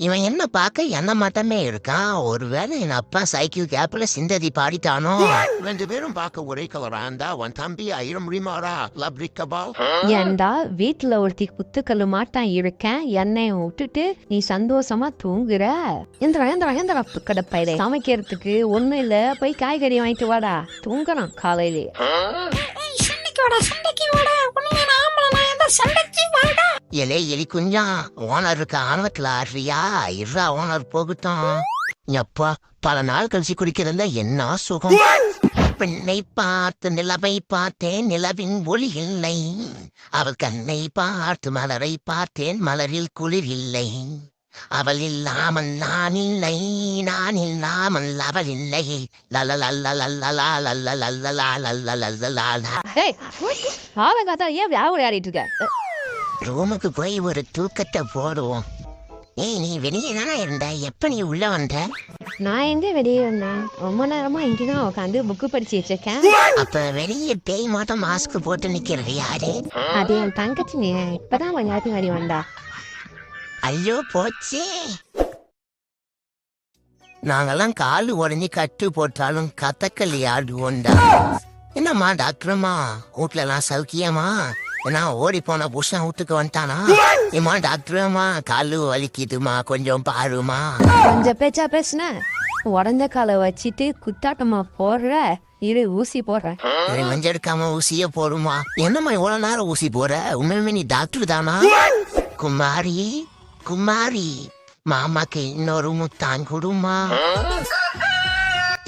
இவன் என்ன பார்க்க என்ன மட்டமே இருக்கான். ஒருவேளை என் அப்பா சைக்கிள் கேப்ல சிந்ததி பாடிட்டானோ? ரெண்டு பேரும் பார்க்க ஒரே கலரா இருந்தா உன் தம்பி ஐர முடியுமாரா லப்ரி கபால் ஏண்டா வீட்டுல ஒருத்தி குத்துக்கல்லு மாட்டான் இருக்கேன். என்னைய விட்டுட்டு நீ சந்தோஷமா தூங்குற. எந்திரா எந்திரா எந்திரா கடப்பையில. சமைக்கிறதுக்கு ஒண்ணும் இல்ல. போய் காய்கறி வாங்கிட்டு வாடா. தூங்கலாம் காலையிலே. எலே எலி குஞ்சம் ஓனருக்கு ஆனவத்தில் ஆடுறியா இருறா ஓனர் போகட்டும் எப்பா பல நாள் கழிச்சு குடிக்கிறதுல என்ன சுகம் பெண்ணை பார்த்து நிலவை பார்த்தேன் நிலவின் ஒளி இல்லை அவள் கண்ணை பார்த்து மலரை பார்த்தேன் மலரில் குளிர் இல்லை அவள் இல்லாமல் நான் இல்லை நான் இல்லாமல் அவள் இல்லை லலலல்லலல்லா லல்லலல்லா லல்லலல்லா லல்லலல்லா ஏய் பாவம் காத்தா ஏன் வியாபாரம் ஆடிட்டு இருக்க ரூமுக்கு போய் ஒரு தூக்கத்தை போடுவோம். ஏய் நீ வெளியே தானே இருந்த? எப்ப நீ உள்ள வந்த? நான் எங்க வெளியே வந்தேன்? ரொம்ப நேரமா இங்கதான் உட்காந்து புக்கு படிச்சுட்டு இருக்கேன். அப்ப வெளியே பேய் மாதம் மாஸ்க் போட்டு நிக்கிறது யாரு? அது என் தங்கச்சி நீ இப்பதான் கொஞ்ச நேரத்துக்கு முன்னாடி வந்தா. ஐயோ போச்சு. நாங்கெல்லாம் கால் உடஞ்சி கட்டு போட்டாலும் கதக்களி ஆடுவோண்டா என்னம்மா டாக்டர்மா வீட்லலாம் சௌக்கியமா? என்ன ஓடி போன புருஷன் வீட்டுக்கு வந்துட்டானா? ஏமா டாக்டர்மா காலு வலிக்குதுமா கொஞ்சம் பாருமா. கொஞ்சம் பேச்சா பேசுன. உடஞ்ச காலை வச்சுட்டு குத்தாட்டமா போடுற. இரு ஊசி போடுறேன். இதை மஞ்செடுக்காம ஊசிய போடுமா? என்னம்மா இவ்வளவு நேரம் ஊசி போற உண்மையுமே நீ டாக்டர் தானா? குமாரி குமாரி மாமாக்கு இன்னொரு முத்தான் கொடுமா.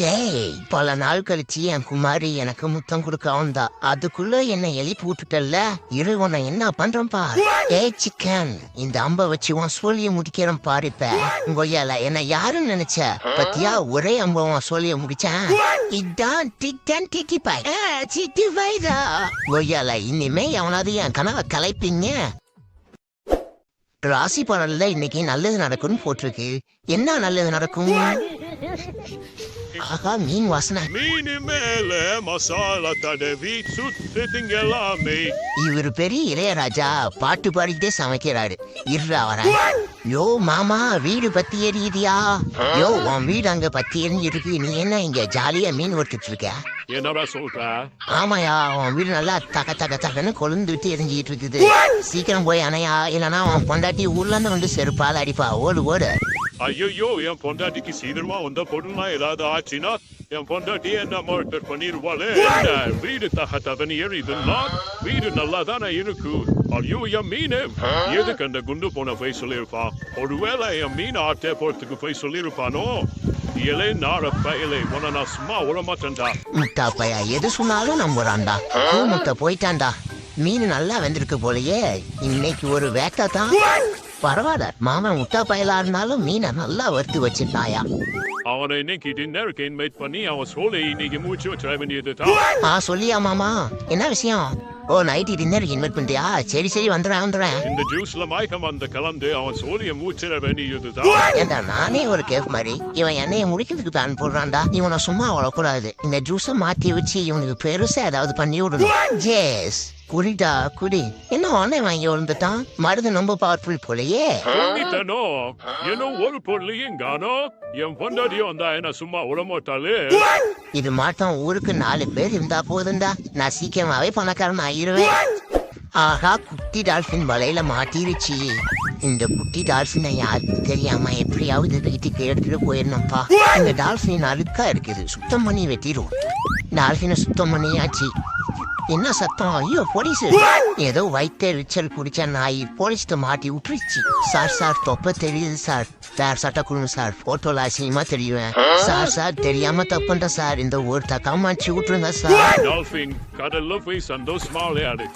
ஏய் பல நாள் கழிச்சு என் குமாரி எனக்கு முத்தம் கொடுக்க வந்தா. அதுக்குள்ள என்ன எழுப்பி விட்டுட்டல்ல? இரு உன்னை என்ன பண்றேன் பார். ஏய் சிக்கன் இந்த அம்ப வச்சு உன் சொல்லிய முடிக்கிறேன் பாரு இப்ப. கொய்யால என்ன யாருன்னு நினைச்ச? பத்தியா ஒரே அம்ப உன் சொல்லிய முடிச்சேன். இதான் டிட்டன் டிட்டி பாய் சிட்டி பாய்தா கொய்யால இனிமே எவனாவது என் கனவை கலைப்பீங்க? ராசி பலன்ல இன்னைக்கு நல்லது நடக்கும்னு போட்டிருக்கு. என்ன நல்லது நடக்கும்? ஆஹா மீன் வாசனை. மீனு மேல மசாலா தடவி சுத்து திங்கலாமே இவர் பெரிய இளையராஜா பாட்டு பாடிக்கிட்டே சமைக்கிறாரு. இருடா வரேன். யோ மாமா வீடு பத்தி எரியுதியா யோ உன் வீடு அங்க பத்தி எரிஞ்சிருக்கு நீ என்ன இங்க ஜாலியா மீன் வறுத்துட்டு இருக்க என்னடா சொல்ற? ஆமாயா உன் வீடு நல்லா தக தக தகன்னு கொழுந்து விட்டு எரிஞ்சிட்டு இருக்குது சீக்கிரம் போய் அணையா? இல்லனா உன் பொண்டாட்டி ஊர்ல இருந்து வந்து செருப்பால் அடிப்பா. ஓடு ஓடு. ஐயோ என் பொண்டாட்டிக்கு சீக்கிரமா வந்த பொருள்னா ஏதாவது ஆச்சுன்னா என் பொண்டாட்டி என்ன மர்டர் பண்ணிருவாளே? வீடு தக தவனி எரியுதுன்னா வீடு நல்லா தானே இருக்கு. ஐயோ என் மீன் எதுக்கு அந்த குண்டு போன போய் சொல்லியிருப்பான் ஒருவேளை என் மீன் ஆட்டே போறதுக்கு போய் சொல்லியிருப்பானோ இலை நார பயலை உன நான் சும்மா விட மாட்டேன்டா முட்டா பையா எது சொன்னாலும் நம்புறான்டா முட்டை போயிட்டான்டா மீன் நல்லா வெந்திருக்கு போலயே இன்னைக்கு ஒரு வேட்டை தான் பரவாயில்ல மாமன் முட்டா பயலா இருந்தாலும் மீனை நல்லா வறுத்து வச்சிருந்தாயா அவனை இன்னைக்கு டின்னருக்கு இன்வைட் பண்ணி அவன் சொல்லி இன்னைக்கு மூச்சு வச்சிட வேண்டியது தான் ஆ சொல்லியா மாமா என்ன விஷயம் ஓ நைட்டு டின்னருக்கு இன்வைட் பண்ணிட்டியா? சரி சரி வந்துடுறேன் வந்துடுறேன். இந்த ஜூஸ்ல மயக்கம் வந்து கலந்து அவன் சோழிய மூச்சிட வேண்டியதுதான். ஏண்டா நானே ஒரு கேப் மாதிரி. இவன் என்னைய முடிக்கிறதுக்கு பிளான் போடுறான்டா. இவனை சும்மா அவ்வளோக்கூடாது இந்த ஜூஸை மாத்தி வச்சு இவனுக்கு பெருசா ஏதாவது பண்ணி விடணும். ஜேஸ் குடிடா குடி. என்ன உடனே வாங்கி விழுந்துட்டான்? மருந்து ரொம்ப பவர்ஃபுல் போலயே. தூங்கிட்டனோ இன்னும் ஒரு பொருளையும் என் பொண்டாட்டியும் வந்தா என்ன சும்மா விடமாட்டாளே இது மாட்டம் ஊருக்கு நாலு பேர் இருந்தா போதும்டா நான் சீக்கிரமாவே பணக்காரன் ஆயிருவேன். ஆஹா குட்டி டால்பின் வலையில மாட்டிருச்சு. இந்த குட்டி டால்பினை யாருக்கு தெரியாம எப்படியாவது வீட்டுக்கு எடுத்துட்டு போயிடணும்ப்பா. இந்த டால்பின் அழுக்கா இருக்குது. சுத்தம் பண்ணி வெட்டிடும் டால்பினை சுத்தம் பண்ணியாச்சு. என்ன சத்தம்? ஐயோ போலீஸ். ஏதோ வயிற்று எரிச்சல் குடிச்ச நாய் போலீஸ்ட்டு மாட்டி விட்டுருச்சு. சார் சார் தொப்ப தெரியுது சார். சார் சட்டை கொடுங்க சார். போட்டோல அசிங்கமா தெரியுவேன். சார் சார் தெரியாம தப்புன்ற சார். இந்த ஒரு தக்காம அடிச்சு விட்டுருங்க சார். கடல்ல போய் சந்தோஷமா விளையாடு